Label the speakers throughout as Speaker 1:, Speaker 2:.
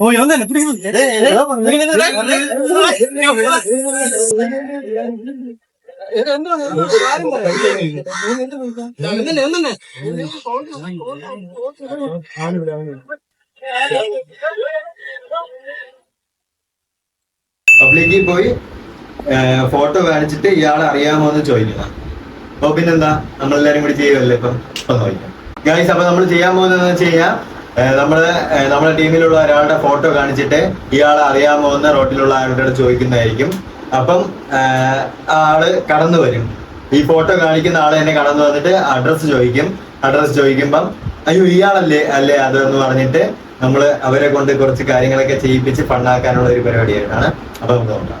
Speaker 1: ഓ ഒന്നല്ല
Speaker 2: പബ്ലിക്കിൽ പോയി ഫോട്ടോ കാണിച്ചിട്ട് ഇയാളെ അറിയാമോ എന്ന് ചോദിക്കണം അപ്പൊ പിന്നെന്താ നമ്മളെല്ലാരും കൂടി ചെയ്യുമല്ലേ ഇപ്പം ഇപ്പൊ നോക്കാം ഗൈസ് അപ്പൊ നമ്മൾ ചെയ്യാൻ പോകുന്നത് വെച്ച് കഴിഞ്ഞാൽ നമ്മൾ ഏഹ്, നമ്മുടെ ടീമിലുള്ള ഒരാളുടെ ഫോട്ടോ കാണിച്ചിട്ട് ഇയാളെ അറിയാമോ എന്ന് റോട്ടിലുള്ള ആളുടെ ചോദിക്കുന്നതായിരിക്കും. അപ്പം ആൾ കടന്നു വരും. ഈ ഫോട്ടോ കാണിക്കുന്ന ആൾ തന്നെ കടന്നു വന്നിട്ട് അഡ്രസ്സ് ചോദിക്കും. അഡ്രസ്സ് ചോദിക്കുമ്പം അയ്യോ ഇയാളല്ലേ അല്ലേ അതെന്ന് പറഞ്ഞിട്ട് നമ്മൾ അവരെ കൊണ്ട് കുറച്ച് കാര്യങ്ങളൊക്കെ ചെയ്യിപ്പിച്ച് ഫണ്ടാക്കാനുള്ള ഒരു പരിപാടിയായിട്ടാണ്. അപ്പൊ നമുക്ക് നോക്കാം.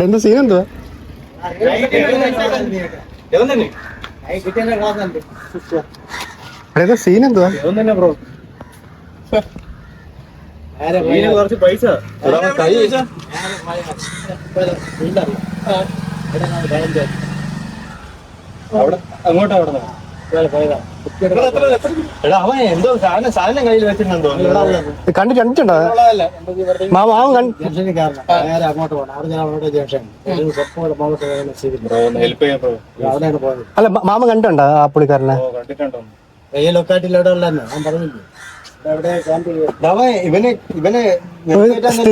Speaker 3: എന്താ സീൻ എന്തുവാ? എന്താ സീൻ എന്തുവാ?
Speaker 1: കുറച്ച് പൈസ അങ്ങോട്ടാ അവിടെ എടാ അവൻ എന്തോ സാധനം സാധനം കയ്യിൽ വെച്ചിട്ടുണ്ടോ
Speaker 3: ഇത് കണ്ടിട്ടുണ്ടോ? മാമ മാമൻ കണ്ട്.
Speaker 4: പോയത്.
Speaker 3: അല്ല മാമ കണ്ടിട്ടുണ്ടോ ആ പുള്ളിക്കാരനെ?
Speaker 1: കണ്ടിട്ടുണ്ടോ
Speaker 2: ഇവന് ഇവന്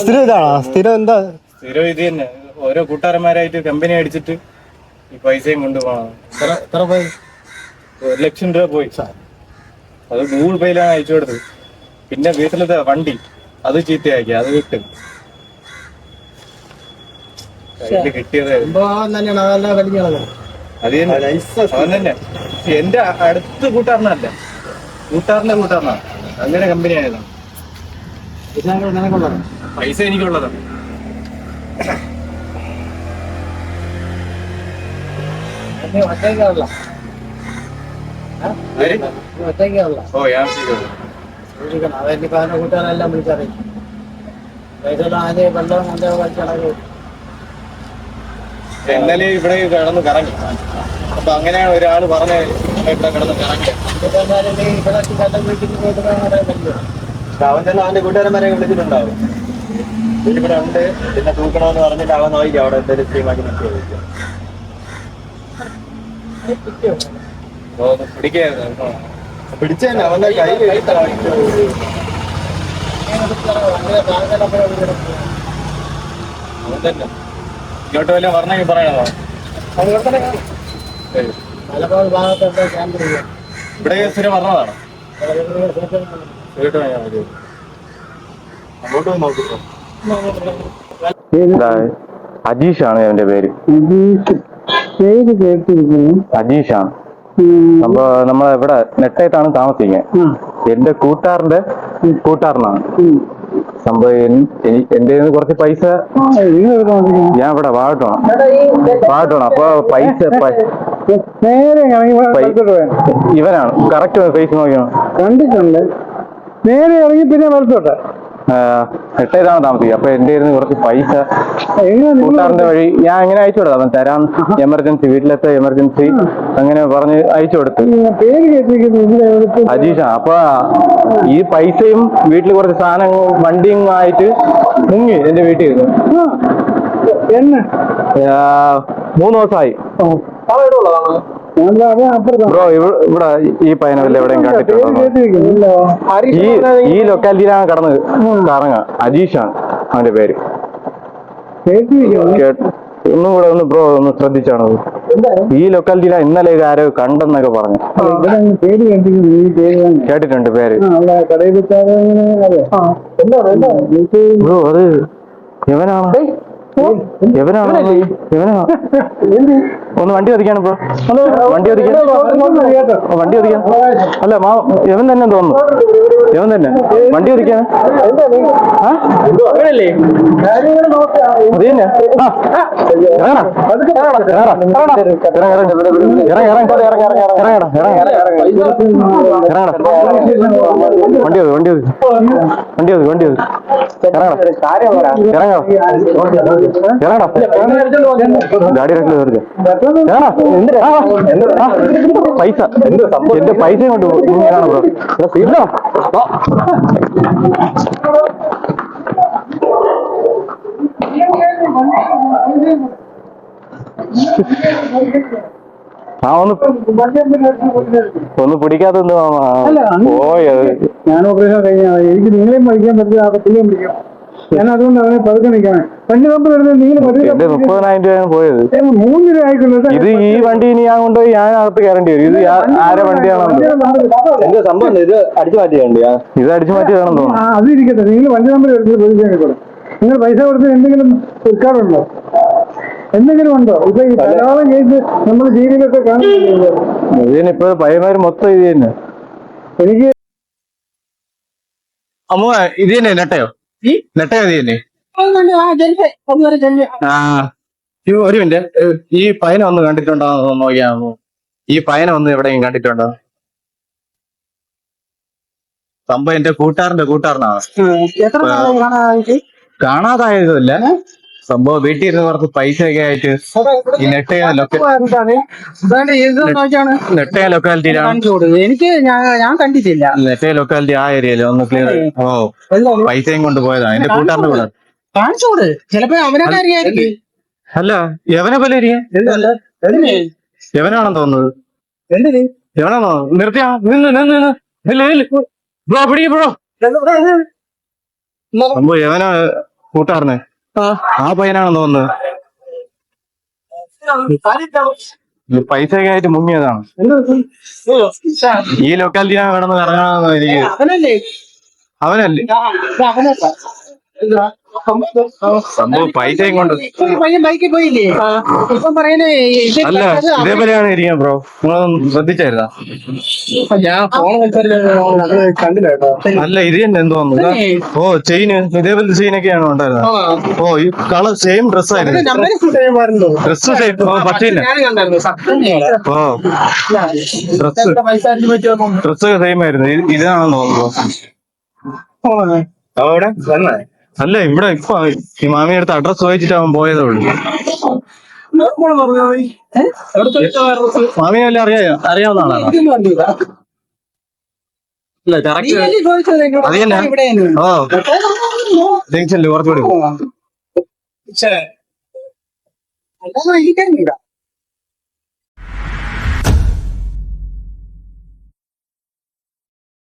Speaker 3: സ്ഥിരം ഇതാണോ? സ്ഥിരം എന്താ?
Speaker 1: സ്ഥിരം ഇത് തന്നെ. ഓരോ കൂട്ടുകാരന്മാരായിട്ട് കമ്പനി അടിച്ചിട്ട് ഈ പൈസയും കൊണ്ടുപോകണം. ഒരു ലക്ഷം രൂപ പോയി അത് ഗൂഗിൾ പേയിലാണ് അയച്ചു കൊടുത്തത്. പിന്നെ വീട്ടിലത്തെ വണ്ടി അത് ചീത്തയാക്കി അത് കിട്ടും കിട്ടിയത് അത് തന്നെ. അവൻ തന്നെ. എന്റെ അടുത്ത കൂട്ടാറിനല്ല കൂട്ടാറിന്റെ കൂട്ടുകാരനാ. അങ്ങനെ കമ്പനി ആയതാണ്. പൈസ എനിക്കുള്ളതാണ്
Speaker 4: നീ ഒറ്റയ്ക്കുള്ള
Speaker 1: ഓ
Speaker 4: സൂക്ഷിക്കണം അതെനിക്ക് കൂട്ടുകാരെല്ലാം വിളിച്ചറിയും. ആദ്യം വെള്ളം
Speaker 1: ഇന്നലെ ഇവിടെ കിടന്ന് കറങ്ങി. അപ്പൊ അങ്ങനെ ഒരാൾ പറഞ്ഞ ഇവിടെ കിടന്ന് കറങ്ങി.
Speaker 2: അവൻ അവന്റെ കൂട്ടുകാരന്മാരെ വിളിച്ചിട്ടുണ്ടാവും. ഇവിടെ ഉണ്ട്. പിന്നെ തൂക്കണമെന്ന് പറഞ്ഞിട്ട് അവൻ നോക്കി അവിടെ എന്തെങ്കിലും സ്കീമാക്കി നിർത്തി ചോദിക്കും
Speaker 1: ഓ ഒന്ന് പിടിക്കായിരുന്നു
Speaker 2: അവന്റെ കൈ
Speaker 1: ഇങ്ങോട്ട് വല്ല പറഞ്ഞെങ്കിൽ പറയണോ ഇവിടെ സ്ഥിരം പറഞ്ഞതാണ്
Speaker 2: അങ്ങോട്ട് നോക്കിക്കോ
Speaker 5: അജീഷാണ് അവന്റെ പേര്.
Speaker 4: പേര് കേട്ടിരിക്കുന്നു.
Speaker 5: അജീഷാണ്. അപ്പൊ നമ്മൾ ഇവിടെ നെട്ടായിട്ടാണ് താമസിക്കുന്നത്. എന്റെ കൂട്ടുകാരന്റെ കൂട്ടുകാരനാണ്. സംഭവം എന്റെ കുറച്ച് പൈസ ഞാൻ ഇവിടെ വാഴട്ടോണം വാഴട്ടോണം അപ്പൊ പൈസ ഇവനാണ്. കറക്റ്റ് ഫേസ് നോക്കിയാണ്
Speaker 4: കണ്ടിട്ടുണ്ട്. നേരെ ഇറങ്ങി പിന്നെ വലത്തോട്ടെ.
Speaker 5: നെട്ടായിട്ടാണ് താമസിക്കുക? അപ്പൊ എന്റെ ഇരുന്ന് കുറച്ച് പൈസ കൂട്ടാറിന്റെ വഴി ഞാൻ അങ്ങനെ അയച്ചു കൊടുത്തു അവൻ തരാൻ എമർജൻസി വീട്ടിലത്തെ എമർജൻസി അങ്ങനെ പറഞ്ഞ് അയച്ചു കൊടുത്തു. അജീഷ അപ്പൊ ഈ പൈസയും വീട്ടിൽ കുറച്ച് സാധനങ്ങളും വണ്ടിയും ആയിട്ട് മുങ്ങി എന്റെ വീട്ടിൽ ഇരുന്നു. മൂന്ന് ദിവസമായി. ബ്രോ ഇവിടെ ഈ വല്ല എവിടെയും കണ്ടിട്ടുണ്ടോ? ഈ ഈ ലൊക്കാലിറ്റിയിലാണ് കടന്ന് കറങ്ങ അജീഷാണ് അവന്റെ പേര്. കേട്ട് ഒന്നും കൂടെ ഒന്ന് ബ്രോ ഒന്ന് ശ്രദ്ധിച്ചാണ്? ഈ ലൊക്കാലിറ്റിയിലാണ് ഇന്നലെ ഇത് ആരോ കണ്ടെന്നൊക്കെ പറഞ്ഞു. കേട്ടിട്ടുണ്ട് പേര്. ബ്രോ അത് എവനാണ് എവനാണോ എവനാണോ ഒന്ന് വണ്ടി ഒതുക്കാണ് ഇപ്പൊ വണ്ടി ഒതുക്കാൻ വണ്ടി ഒതുക്കാൻ അല്ല മാ എവൻ തന്നെ തോന്നുന്നു എവൻ തന്നെ വണ്ടി അത് തന്നെ. ഇറങ്ങടാ. വണ്ടി ഒതു വണ്ടി ഒതു വണ്ടി ഒതു വണ്ടി ഒതു ഇറങ്ങണം ഇറങ്ങണം ആ. പൈസ. എന്റെ പൈസ കൊണ്ട് ബ്രോ. ആ ഒന്ന് ഒന്ന് പിടിക്കാത്തെന്തോ പോയത്
Speaker 3: ഞാൻ ഓപ്പറേഷൻ കഴിഞ്ഞാൽ എനിക്ക് നിങ്ങളെയും പഠിക്കാൻ പറ്റില്ല ആ പിടിക്കാം ഞാൻ അതുകൊണ്ട് അവനെ പതുക്കെ നിൽക്കണം നമ്പർ വരുന്നത് നിങ്ങൾ
Speaker 5: എന്റെ മുപ്പതിനായിരം രൂപയാണ് പോയത്.
Speaker 3: മൂന്ന് രൂപ ആയിക്കൊള്ളത്
Speaker 5: ഇത് ഈ വണ്ടി ഇനി ഞാൻ കൊണ്ടുപോയി ഞാൻ അകത്ത് കയറേണ്ടി വരും. ഇത് ആരെ വണ്ടിയാണോ
Speaker 2: എന്താ സംഭവം ഇത് അടിച്ചു മാറ്റിയാണ്ടിയാ
Speaker 5: ഇത് അടിച്ചു മാറ്റിയതാണെന്ന് തോന്നുന്നു.
Speaker 3: ആ അത് ഇരിക്കട്ടെ. നിങ്ങൾ വണ്ടി നമ്പർ എടുത്ത് പൊതുക്കാൻ കൂടെ നിങ്ങൾ പൈസ കൊടുത്ത് എന്തെങ്കിലും സർക്കാരുണ്ടോ എന്തെങ്കിലും ഉണ്ടോ? ഇപ്പൊ ഈ ധാരാളം കേസ് നമ്മുടെ ജീവിതത്തെ കാണുന്നില്ല
Speaker 5: ഇതിനിപ്പോ പയ്യന്മാര് മൊത്തം ഇത് തന്നെ.
Speaker 3: എനിക്ക്
Speaker 1: അമ്മ ഇത് തന്നെ നെട്ടയോ ഒരു മിനിറ്റ്. ഈ പയന ഒന്ന് കണ്ടിട്ടുണ്ടോ നോക്കിയാമോ ഈ പയന ഒന്ന് എവിടെയും കണ്ടിട്ടുണ്ടോ? സംഭവം എന്റെ കൂട്ടുകാരന്റെ കൂട്ടുകാരനാണ്. കാണാതായതല്ല സംഭവം വീട്ടിൽ ഇരുന്ന് കുറച്ച് പൈസ ഒക്കെ ആയിട്ട് ഈ നെട്ടയ നെട്ടയ ലൊക്കാലിറ്റിയിലാണ്
Speaker 4: എനിക്ക് ഞാൻ കണ്ടിട്ടില്ല.
Speaker 1: നെട്ടയ ലൊക്കാലിറ്റി ആ ഏരിയയിൽ ഒന്ന് ക്ലിയർ ഓ പൈസയും കൊണ്ട് പോയതാണ്. എന്റെ കൂട്ടുകാരന്റെ കൂടെ.
Speaker 4: കാണിച്ചു കൊടു ചിലപ്പോ അവനൊക്കെ അറിയായിരിക്കും
Speaker 1: അല്ല യവനെ പോലെ യവനാണെന്ന് തോന്നുന്നത്. യവനാണോ? നിർത്തിയാ. നിന്ന് നിന്ന് നിന്ന്. നില്ല് നില്ല്. ബ്രോ പിടിക്കോ സംഭവം യവന കൂട്ടാറിനെ ആ. പയ്യനാണെന്ന് തോന്നുന്നത് പൈസ ഒക്കെ ആയിട്ട് മുങ്ങിയതാണ്. ഈ ലൊക്കാലിറ്റിയാണ് കിടന്ന് ഇറങ്ങണമെന്ന് എനിക്ക്
Speaker 4: അവനല്ല?
Speaker 1: സംഭവം പൈസയും കൊണ്ട്.
Speaker 4: പയ്യൻ ബൈക്കിൽ പോയില്ലേ? ഇപ്പം പറയുന്നേ ഇത്
Speaker 1: അല്ല ഇതേപോലെയാണ് ഇരിക്കാൻ ബ്രോ നിങ്ങളൊന്ന് ശ്രദ്ധിച്ചായിരുന്നാ?
Speaker 4: ഞാൻ ഫോൺ കണ്ടില്ല കേട്ടോ.
Speaker 1: അല്ല ഇത് തന്നെ എന്തോ തോന്നുന്നു ഓ ചെയിന്. ഇതേപോലത്തെ ചെയിനൊക്കെയാണ് ഉണ്ടായിരുന്നത്? ഓ ഈ കളർ സെയിം ഡ്രസ് ആയിരുന്നു. ഡ്രസ് സെയിം ഓ പച്ചയില്ല
Speaker 4: ഞാൻ കണ്ടായിരുന്നു. സത്യം
Speaker 1: ഓ. ഡ്രസ് ഡ്രസ് സെയിം ആയിരുന്നു. ഇത് ഇതാണെന്ന് തോന്നുന്നു. അവിടെ? അല്ല ഇവിടെ ഇപ്പൊ ഈ മാമിയുടെ അടുത്ത് അഡ്രസ് ചോദിച്ചിട്ട് അവൻ പോയതേ ഉള്ളൂ. മാമിയെ വല്ല അറിയാ അറിയാവുന്ന ആളാണ്? അല്ല കറക്റ്റ് അത് തന്നെ. ഓ. ജംഗ്ഷനിൽ കുറച്ചുകൂടി.